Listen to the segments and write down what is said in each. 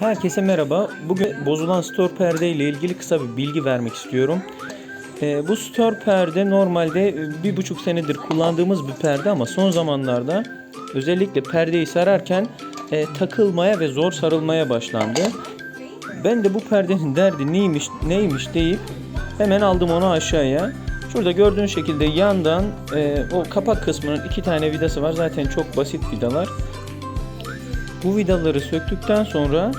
Herkese merhaba. Bugün bozulan store perde ile ilgili kısa bir bilgi vermek istiyorum. Ee, bu store perde normalde e, bir buçuk senedir kullandığımız bir perde ama son zamanlarda özellikle perdeyi sararken e, takılmaya ve zor sarılmaya başlandı. Ben de bu perdenin derdi neymiş neymiş deyip hemen aldım onu aşağıya. Şurada gördüğünüz şekilde yandan e, o kapak kısmının iki tane vidası var. Zaten çok basit vidalar. Bu vidaları söktükten sonra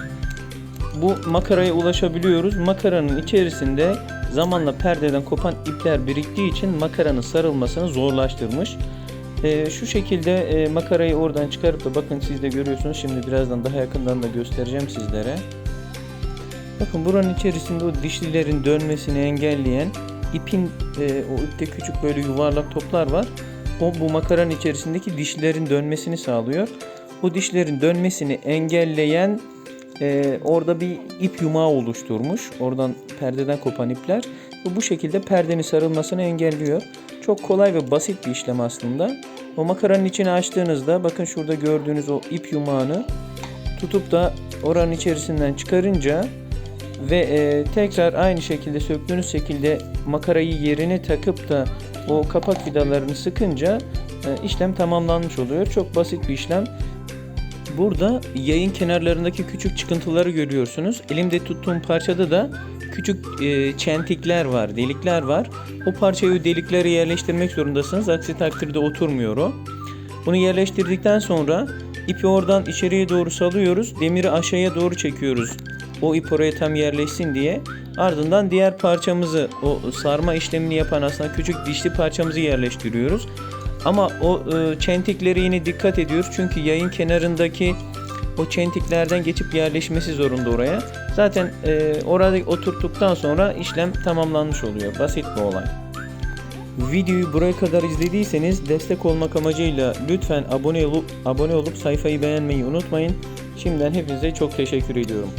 bu makaraya ulaşabiliyoruz. Makaranın içerisinde zamanla perdeden kopan ipler biriktiği için makaranın sarılmasını zorlaştırmış. Ee, şu şekilde e, makarayı oradan çıkarıp da bakın siz de görüyorsunuz. Şimdi birazdan daha yakından da göstereceğim sizlere. Bakın buranın içerisinde o dişlilerin dönmesini engelleyen ipin e, o ipte küçük böyle yuvarlak toplar var. O bu makaranın içerisindeki dişlerin dönmesini sağlıyor. Bu dişlerin dönmesini engelleyen e, orada bir ip yumağı oluşturmuş. Oradan perdeden kopan ipler. Bu şekilde perdenin sarılmasını engelliyor. Çok kolay ve basit bir işlem aslında. O makaranın içini açtığınızda bakın şurada gördüğünüz o ip yumağını tutup da oranın içerisinden çıkarınca ve e, tekrar aynı şekilde söktüğünüz şekilde makarayı yerine takıp da o kapak vidalarını sıkınca e, işlem tamamlanmış oluyor. Çok basit bir işlem. Burada yayın kenarlarındaki küçük çıkıntıları görüyorsunuz. Elimde tuttuğum parçada da küçük e, çentikler var, delikler var. O parçayı deliklere yerleştirmek zorundasınız. Aksi takdirde oturmuyor o. Bunu yerleştirdikten sonra ipi oradan içeriye doğru salıyoruz. Demiri aşağıya doğru çekiyoruz. O ip oraya tam yerleşsin diye. Ardından diğer parçamızı, o sarma işlemini yapan aslında küçük dişli parçamızı yerleştiriyoruz. Ama o e, çentikleri yine dikkat ediyoruz. Çünkü yayın kenarındaki o çentiklerden geçip yerleşmesi zorunda oraya. Zaten e, orada oturttuktan sonra işlem tamamlanmış oluyor. Basit bir olay. Videoyu buraya kadar izlediyseniz destek olmak amacıyla lütfen abone olup abone olup sayfayı beğenmeyi unutmayın. Şimdiden hepinize çok teşekkür ediyorum.